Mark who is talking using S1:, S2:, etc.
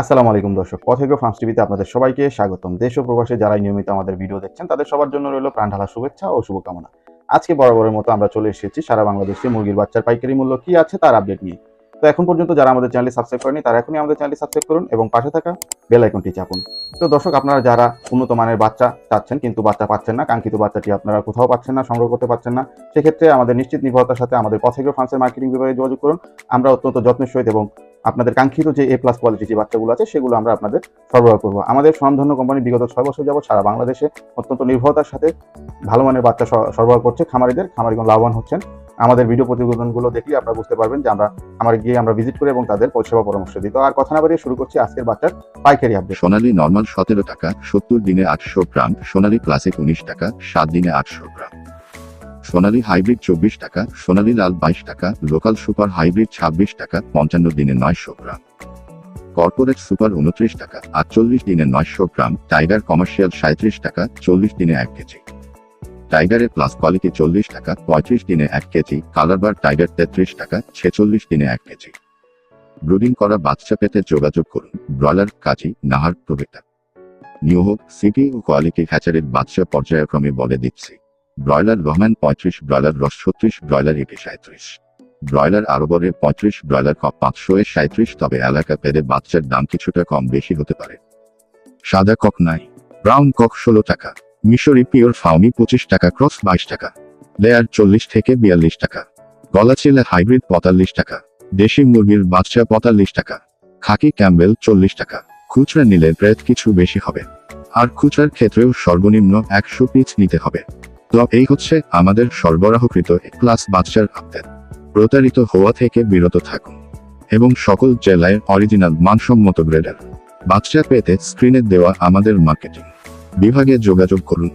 S1: আসসালামু আলাইকুম দর্শক। পথেগ্র ফার্মস টিভিতে আপনাদের সবাইকে স্বাগতম। দেশ ও প্রবাসে যারাই নিয়মিত আমাদের ভিডিও দেখছেন, তাদের সবার জন্য রইল প্রাণঢালা শুভেচ্ছা ও শুভকামনা। আজকে বরাবরের মতো আমরা চলে এসেছি সারা বাংলাদেশে মুরগির বাচ্চার পাইকারি মূল্য কি আছে তার আপডেট নিয়ে। তো এখন পর্যন্ত যারা আমাদের চ্যানেলটি সাবস্ক্রাইব করেনি তারা এখনই আমাদের চ্যানেলটি সাবস্ক্রাইব করুন এবং পাশে থাকা বেল আইকনটি চাপুন। তো দর্শক, আপনারা যারা উন্নত মানের বাচ্চা চাচ্ছেন কিন্তু বাচ্চা পাচ্ছেন না, কাঙ্ক্ষিত বাচ্চাটি আপনারা কোথাও পাচ্ছেন না, সংগ্রহ করতে পারছেন না, সেক্ষেত্রে আমাদের নিশ্চিত নির্ভরতার সাথে আমাদের পথেগ্র ফার্মসের মার্কেটিং বিভাগে যোগাযোগ করুন। আমরা অত্যন্ত যত্নের সহিত এবং আপনাদের কাঙ্ক্ষিত যে এ প্লাস কোয়ালিটি যে বাচ্চাগুলো আছে, সেগুলো আমরা আপনাদের সরবরাহ করব। আমাদের স্বনামধন্য কোম্পানি বিগত ছয় বছর যাবত সারা বাংলাদেশে অত্যন্ত নির্ভরতার সাথে ভালো মানের বাচ্চা সরবরাহ করছে। খামারিদের, খামারিগণ লাভবান হচ্ছেন। আমাদের ভিডিও প্রতিবেদনগুলো দেখলে আপনারা বুঝতে পারবেন যে আমরা খামারে গিয়ে আমরা ভিজিট করি এবং তাদের পরিষেবা পরামর্শ দিই। তো আর কথা না বাড়িয়ে শুরু করছি আজকের বাচ্চার পাইকারি আপডেট
S2: সোনালী নর্মাল সতেরো টাকা, সত্তর দিনে আটশো গ্রাম, সোনালী ক্লাসিক উনিশ টাকা, সাত দিনে আটশো গ্রাম। সোনালী হাইব্রিড চব্বিশ টাকা, সোনালী লাল বাইশ টাকা, লোকাল সুপার হাইব্রিড ছাব্বিশ টাকা, পঞ্চান্ন দিনে নয়শো গ্রাম। কর্পোরেট সুপার উনত্রিশ টাকা, আটচল্লিশ দিনে নয়শো গ্রাম, টাইগার কমার্শিয়াল সাঁত্রিশ টাকা, চল্লিশ দিনে এক কেজি। টাইগারের প্লাস কোয়ালিটি চল্লিশ টাকা, পঁয়ত্রিশ দিনে এক কেজি কালারবার টাইগার তেত্রিশ টাকা, ছেচল্লিশ দিনে এক কেজি। ব্রুডিং করা বাচ্চা পেতে যোগাযোগ করুন, ব্রয়লার, কাজী, নাহার প্রভৃতা। নিউ হোক সিটি ও কোয়ালিটি হ্যাচারের বাচ্চা পর্যায়ক্রমে বলে দিচ্ছি। ব্রয়লার রহমান পঁয়ত্রিশ, ব্রয়লার রস ছত্রিশ, ব্রয়লার এটি সাঁত্রিশ। ব্রয়লার আরবরে পঁয়ত্রিশ, ব্রয়লার কপ পাঁচশো এ সাঁত্রিশ, তবে এলাকা পেলে বাচ্চার দাম কিছুটা কম বেশি হতে পারে। সাদা কক নাই, ব্রাউন কক ষোলো টাকা, মিশরি পিওর ফাউমি পঁচিশ টাকা, ক্রস বাইশ টাকা, লেয়ার চল্লিশ থেকে বিয়াল্লিশ টাকা, গলাচিলা হাইব্রিড পঁয়তাল্লিশ টাকা, দেশি মুরগির বাচ্চা পঁয়তাল্লিশ টাকা, খাকি ক্যাম্বেল চল্লিশ টাকা, খুচরা নিলে রেট কিছু বেশি হবে। আর খুচরার ক্ষেত্রেও সর্বনিম্ন একশো পিস নিতে হবে। তো এই হচ্ছে আমাদের সরবরাহকৃত ক্লাস বাচ্চার আপডেট। প্রতারিত হওয়া থেকে বিরত থাকুন। এবং সকল জেলায় অরিজিনাল মানসম্মত গ্রেডার। বাচ্চা পেতে স্ক্রিনে দেওয়া আমাদের মার্কেটিং। বিভাগে যোগাযোগ করুন।